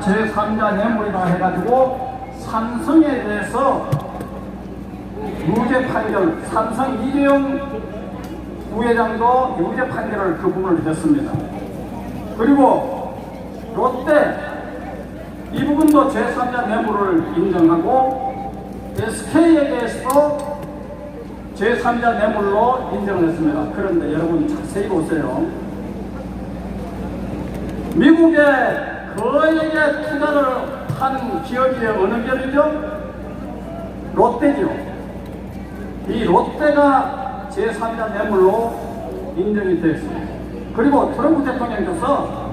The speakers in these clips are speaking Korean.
제3자 뇌물이라 해가지고 삼성에 대해서 유죄 판결, 삼성 이재용 부회장도 유죄 판결을 그 부분을 했습니다. 그리고 롯데 이 부분도 제3자 뇌물을 인정하고 SK에 대해서도 제3자 뇌물로 인정을 했습니다. 그런데 여러분 자세히 보세요. 미국에 거액의 투자를 한 기업이 어느 기업이죠? 롯데죠. 이 롯데가 제3자 뇌물로 인정이 됐습니다. 그리고 트럼프 대통령께서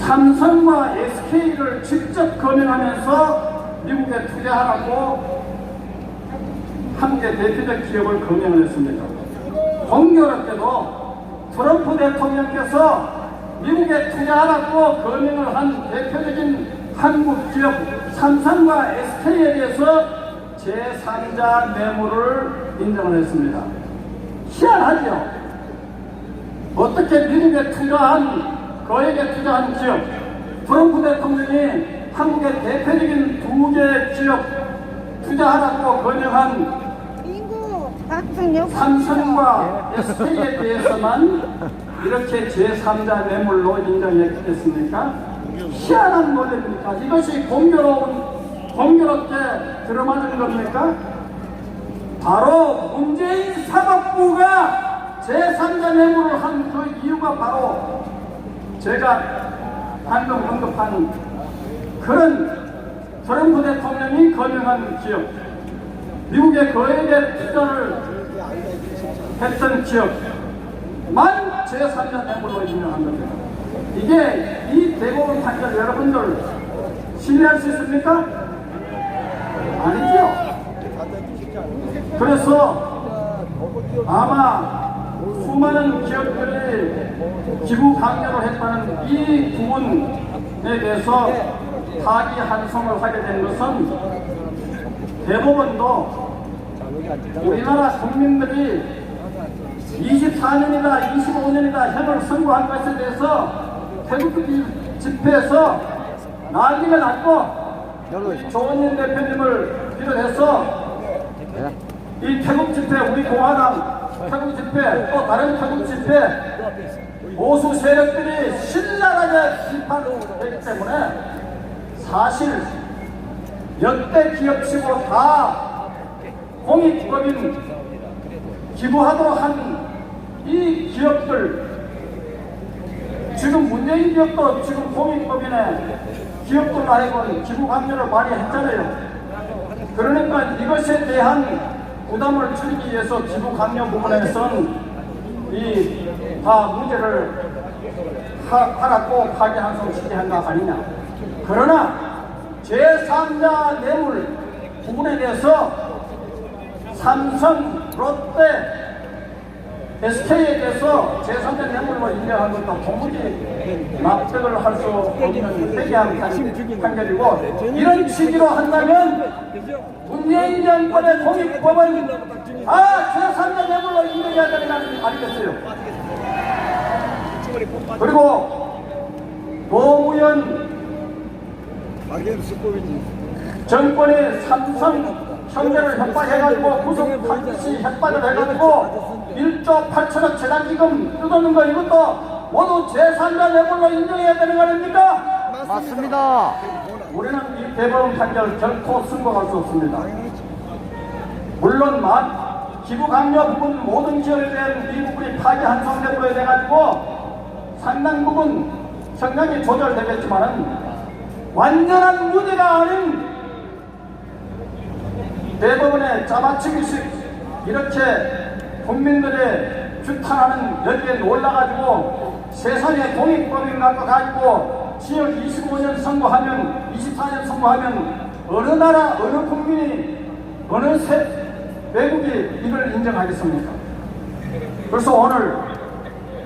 삼성과 SK를 직접 검증하면서 미국에 투자하라고 한개 대표적 기업을 검증을 했습니다. 공교롭게도 트럼프 대통령께서 미국에 투자하라고 검증을 한 대표적인 한국 기업 삼성과 SK에 대해서 제3자 뇌물을 인정을 했습니다. 희한하죠? 어떻게 미국에 투자한 거액에 투자한 기업 트럼프 대통령이 한국의 대표적인 두 개의 기업 투자하라고 박승영 삼성과 SK에 대해서만 이렇게 제3자 뇌물로 인정했겠습니까? 희한한 논리입니까? 이것이 공교로운, 공교롭게 들어맞은 겁니까? 바로 문재인 사법부가 제3자 뇌물을 한 그 이유가 바로 제가 방금 언급한 그런 트럼프 대통령이 검증한 기업, 미국의 거액의 투자를 했던 기업 만 제3자 뇌물로 인정한 겁니다. 이게 이 대법원 판결 여러분들 신뢰할 수 있습니까? 아니죠. 그래서 아마 수많은 기업들이 기부 강요를 했다는 이 부분에 대해서 파기 한송을 하게 된 것은 대법원도 우리나라 국민들이 24년이다 25년이다 형을 선고한 것에 대해서 태극기 집회에서 난리가 났고 조원진 대표님을 비롯해서 이 태국 집회 우리 공화당 태국 집회 또 다른 태국 집회 보수 세력들이 신랄하게 비판되기 때문에 사실 역대 기업치고 다 공익법인 기부하도록 한 이 기업들 지금 문재인 기업도 지금 공익법인에 기업들 말고 기부 강요를 많이 했잖아요. 그러니까 이것에 대한 부담을 줄이기 위해서 기부 강요 부분에서는 이다 문제를 하, 하라고 파기환송 시키한 거 아니냐. 그러나 제3자 뇌물 부분에 대해서 삼성, 롯데, SK에 대해서 제3자 뇌물로 인정한 것도 도무지 납득을 할 수 없는 회개한 판결이고 이런 취지로 한다면 문재인 정권의 공익법은 다 제3자 뇌물로 인정해야 되는 거 아니겠어요? 그리고 노무현 정권이 삼성 형제를 협박해가지고 구속 판시 협박을 해가지고 1조 8천억 재단기금 뜯어는 거 이것도 모두 제3자 뇌물로 인정해야 되는 거 아닙니까? 맞습니다. 우리는 이 대법원 판결 결코 승복할 수 없습니다. 물론 만 기부 강요 부분 모든 기업에 대한 이 부분이 파기 한성되고 돼가지고 상당 부분 상당히 조절되겠지만은 완전한 무죄가 아닌 대법원의 짜맞추기식 이렇게 국민들의 규탄하는 여기에 놀라가지고 세상에 공익법인 갖고 가지고 지역 25년 선거하면 24년 선거하면 어느 나라 어느 국민이 어느 세, 외국이 이걸 인정하겠습니까? 그래서 오늘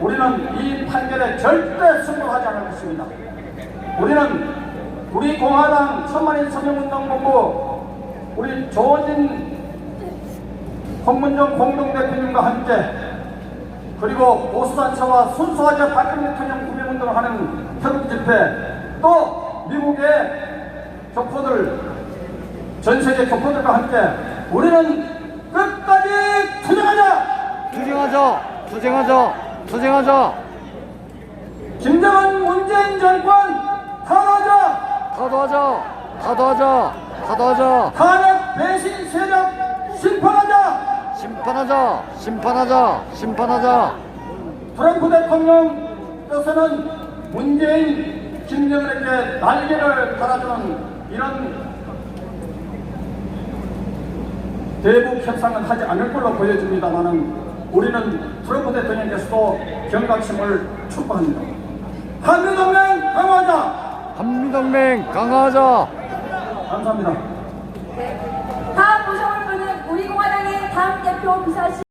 우리는 이 판결에 절대 승복하지 않을 것입니다. 우리는 우리 공화당 천만인 서명운동본부 우리 조원진 홍문정 공동대표님과 함께 그리고 보수단체와 순수하게 박근혜 대통령 구명운동을 하는 태극 집회 또 미국의 교포들 전 세계 교포들과 함께 우리는 끝까지 투쟁하자. 투쟁하자! 투쟁하자! 투쟁하자! 김정은 문재인 정권 탄하자. 타도하자! 타도하자! 타도하자! 탄핵 배신 세력 심판하자. 심판하자! 심판하자! 심판하자! 트럼프 대통령께서는 문재인, 김정은에게 날개를 달아주는 이런 대북 협상은 하지 않을 걸로 보여집니다만은 우리는 트럼프 대통령께서도 경각심을 촉구합니다. 한미동맹 강화하자. 한미동맹 강화하자! 감사합니다. 다음 모셔볼 분은 우리 공화당의 당 대표 비서실